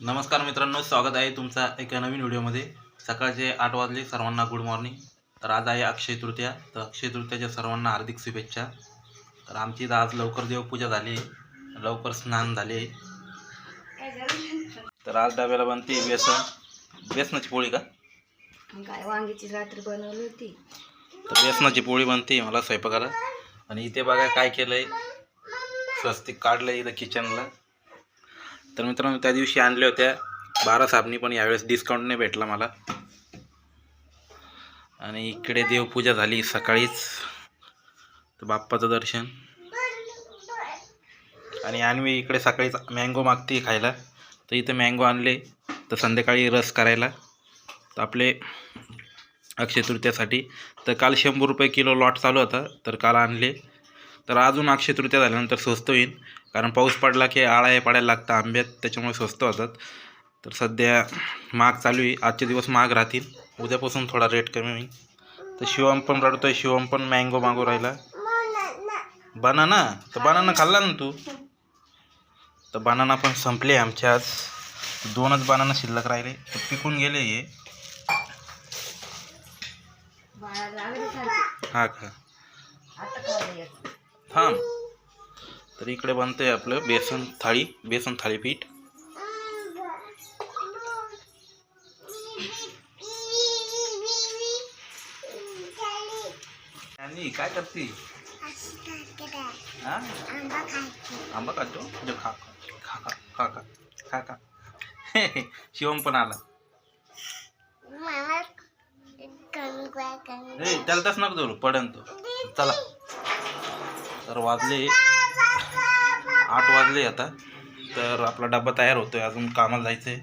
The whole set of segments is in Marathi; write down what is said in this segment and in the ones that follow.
नमस्कार मित्रांनो स्वागत आहे तुमचा एका नवीन व्हिडिओमध्ये. सकाळचे आठ वाजले सर्वांना गुड मॉर्निंग तर आज आहे अक्षय तृतीया. तर अक्षय तृतीयाच्या सर्वांना हार्दिक शुभेच्छा. तर आमची इथं आज लवकर देवपूजा झाली आहे. लवकर स्नान झाले तर आज डब्याला बनते बेसन. बेसनाची पोळी का? काय वांग्याची रात्री बनवली होती. तर बेसनाची पोळी बनते मला स्वयंपाकाला. आणि इथे बघा काय केलं आहे स्वस्तिक काढलं इथं किचनला तर मित्रांनो त्या दिवशी आणल्या होत्या बारा साबणी पण यावेळेस डिस्काउंट नाही भेटला मला. आणि इकडे देवपूजा झाली सकाळीच. तर बाप्पाचं दर्शन. आणि आणवी इकडे सकाळीच मँगो मागते खायला. तर इथं मँगो आणले. तर संध्याकाळी रस करायला. तर आपले अक्षय तृतीयासाठी. तर काल शंभर रुपये किलो लॉट चालू होता. तर काल आणले. तर अजून अक्षय तृतीया झाल्यानंतर स्वस्त होईल. कारण पाऊस पडला की आळ्या पडायला लागतं आंब्यात त्याच्यामुळे स्वस्त होतात. तर सध्या महाग चालू आहे. आजचे दिवस महाग राहतील. उद्यापासून थोडा रेट कमी होईल. तर शिवम पण रडतोय. शिवम पण मँगो मागू राहिला. बनाना तर बनाना खाल्ला ना तू? तर बनाना पण संपले आमचे आज. दोनच बनाना शिल्लक राहिले. तर पिकून गेले हे. हा का? थांब. तर इकडे बनते आपलं बेसन थाळी बेसन थाळीपीठ आणि काय करते? आंबा खातो? जो खा खा खा खा खा खा खा. शिवम पण आला. त्याला तसं नको धरू पडन तो. चला. तर वाजले आठ वाजले आता. तर आपला डब्बा तयार होतोय अजून कामाला जायचंय.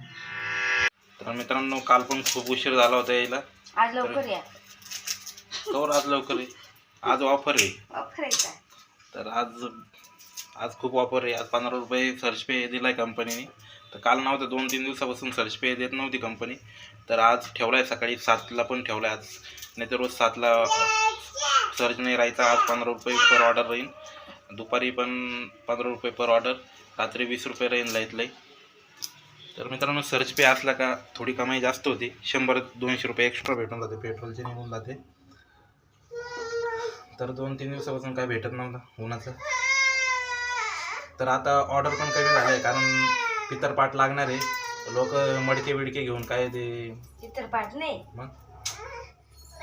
तर मित्रांनो काल पण खूप उशीर झाला होता यायला. आज लवकर या. तर आज लवकर आहे आज ऑफर आहे ऑफर आहे काय? तर आज आज खूप ऑफर आहे आज पंधरा रुपये सर्च पे दिला आहे कंपनीने तर काल नव्हतं दोन तीन दिवसापासून सर्च पे देत नव्हती कंपनी तर आज ठेवला आहे सकाळी सातला पण ठेवला आहे आज. नाही तर रोज सातला सर्च नाही राहायचा. आज पंधरा रुपये पर ऑर्डर राहील. दुपारी पण पंधरा रुपये पर ऑर्डर रात्री वीस रुपये राहील लाईत लाई तर मित्रांनो सर्च पे असला का थोडी कमाई जास्त होती. शंभर दोनशे रुपये एक्स्ट्रा भेटून जाते. पेट्रोलचे निघून जाते. तर दोन तीन दिवसापासून काय भेटत नव्हतं उन्हाचं. तर आता ऑर्डर पण कमी झालं आहे कारण पितरपाठ लागणार आहे. लोक मडके बिडके घेऊन काय ते चित्रपाट नाही. मग?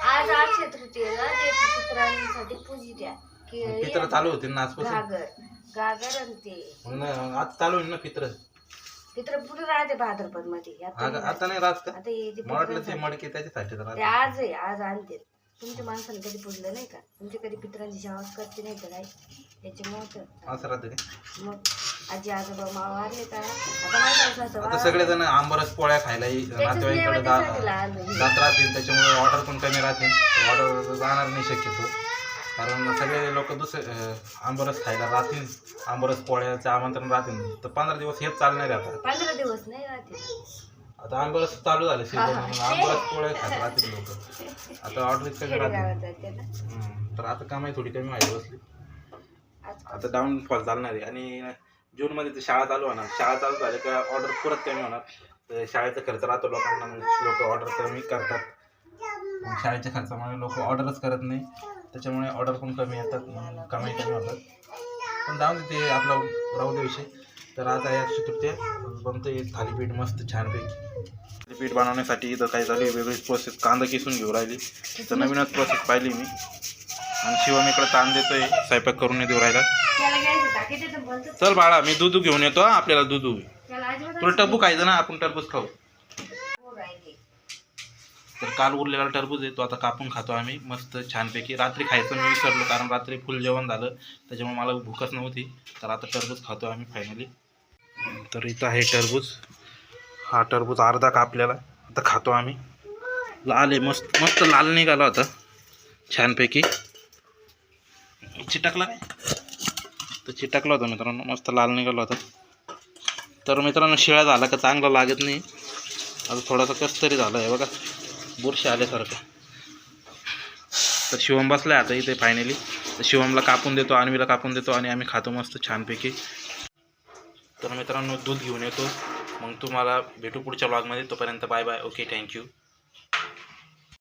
आज अक्षय तृतीयेला ते पित्रांसाठी पूजी द्या. पित्र चालू होते ना आजपासून? गागर गागर आणि ते. आज चालू आहे ना पित्र? पित्र पुढे राहते भाद्रपदमध्ये आता नाही राहत का? आता हे जे मला वाटलं ते पित्रांसाठी- मडके त्याच्यासाठी तर ते राहत. आज आहे आज आणते. तुमच्या माणसाने कधी पुजलं नाही का? तुमचे कधी पित्रांची सेवा करते नाही का काय त्याच्यामुळे तर असं राहतं का? मग आजी आजोबा मा वारले का? आता माझं असं असं आता वा- सगळेजण आंबरस पोळ्या खायला ये- त्याच्याच नातेवाईकडे नैवेद्यासाठी लहान जात राहतील त्याच्यामुळे ऑर्डर पण कमी राहतील. ऑर्डर जाणार नाही शक्यतो. कारण सगळे लोक दुसरे आंबरस खायला राहतील आंबरस पोळ्याचं आमंत्रण राहतील. तर पंधरा दिवस हेच चालणार आहे आता पंधरा दिवस नाही राहते आता आंबरस चालू झालं. म्हणून आंबरस पोळ्या खात राहतील लोक. आता ऑर्डर इतकं राहतील तर आता कमाई थोडी कमी व्हायला बसली. आता डाऊनफॉल चालणार आहे. आणि जूनमध्ये तर शाळा चालू होणार. शाळा चालू झाली का ऑर्डर परत कमी होणार. तर शाळेचा खर्च राहतो लोकांना लोक ऑर्डर कमी करतात. शाळेच्या खर्चामुळे लोक ऑर्डरच करत नाही. त्याच्यामुळे ऑर्डर पण कमी येतात मग कमाई कमी होतात पण जाऊन ते आपला राहू दे विषय. तर आज आहे अक्षय तृतीया बनतं थालीपीठ मस्त छानपैकी. थालीपीठ बनवण्यासाठी इथं काय झाली वेगळीच प्रोसेस कांदा किसून घेऊ राहिली. तर नवीनच प्रोसेस पाहिली मी. आणि शिवम इकडे ताण देतोय. स्वयंपाक करून देऊ राहिला. चल बाळा मी दूध घेऊन येतो आपल्याला दूध. तुला टरबूज खायचं ना आपण टरबूज खाऊ. तर काल उरलेला टरबूज आहे तो आता कापून खातो आम्ही. मस्त छानपैकी. रात्री खायचं मी विसरलो कारण रात्री फुल जेवण झालं. त्याच्यामुळे मला भूकच नव्हती. तर आता टरबूज खातो आम्ही फायनली तर इथं आहे टरबूज. हा टरबूज अर्धा कापलेला आता खातो आम्ही. लाल आहे मस्त मस्त लाल निघाला होता. छानपैकी. चिटकला काय? तर चिटकला होता मित्रांनो. मस्त लाल निघाला होता. तर मित्रांनो शिळा झाला का चांगला लागत नाही. आता थोडासा कस तरी झालं आहे बघा. बुरशी आल्यासारखं. तर शिवम बसलाय आता इथे फायनली तर शिवमला कापून देतो आणवीला कापून देतो आणि आम्ही खातो मस्त छानपैकी. तर मित्रांनो दूध घेऊन येतो. मग तुम्हाला भेटू पुढच्या ब्लॉगमध्ये तोपर्यंत बाय बाय ओके थँक्यू